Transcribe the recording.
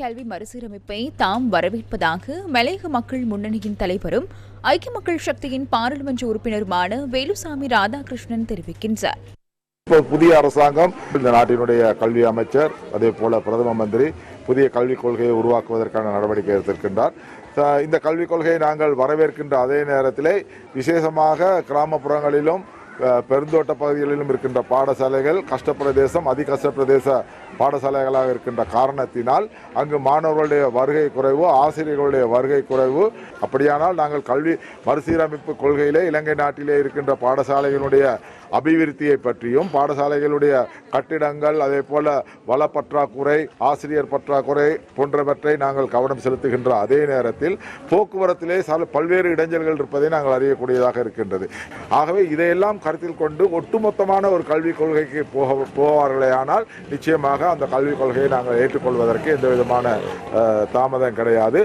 கல்வி மறுசீரமைப்பை தாம் வரவேற்பதாக மலையக மக்கள் முன்னணியின் தலைவரும் ஐக்கிய மக்கள் சக்தியின் பாராளுமன்ற உறுப்பினருமான வேலுசாமி ராதாகிருஷ்ணன் தெரிவிக்கின்றார். இப்போ புதிய அரசாங்கம் இந்த நாட்டினுடைய கல்வி அமைச்சர் அதே போல பிரதம மந்திரி புதிய கல்விக் கொள்கையை உருவாக்குவதற்கான நடவடிக்கை எடுத்திருக்கின்றார். இந்த கல்விக் கொள்கையை நாங்கள் வரவேற்கின்ற அதே நேரத்திலே விசேஷமாக கிராமப்புறங்களிலும் பெருந்தோட்ட பகுதிகளிலும் இருக்கின்ற பாடசாலைகள் கஷ்டப்பிரதேசம் அதிகஷ்ட பிரதேச பாடசாலைகளாக இருக்கின்ற காரணத்தினால் அங்கு மாணவர்களுடைய வருகை குறைவு ஆசிரியர்களுடைய வருகை குறைவு. அப்படியானால் நாங்கள் கல்வி மறுசீரமைப்பு கொள்கையிலே இலங்கை நாட்டிலே இருக்கின்ற பாடசாலைகளுடைய அபிவிருத்தியை பற்றியும் பாடசாலைகளுடைய கட்டிடங்கள் அதே போல வள பற்றாக்குறை ஆசிரியர் பற்றாக்குறை போன்றவற்றை நாங்கள் கவனம் செலுத்துகின்ற அதே நேரத்தில் போக்குவரத்திலே பல்வேறு இடைஞ்சல்கள் இருப்பதை நாங்கள் அறியக்கூடியதாக இருக்கின்றது. ஆகவே இதையெல்லாம் கருத்தில் கொண்டு ஒட்டுமொத்தமான ஒரு கல்விக் கொள்கைக்கு போக போவார்களேயானால் நிச்சயமாக அந்த கல்விக் கொள்கையை நாங்கள் ஏற்றுக்கொள்வதற்கு எந்த விதமான தாமதம் கிடையாது.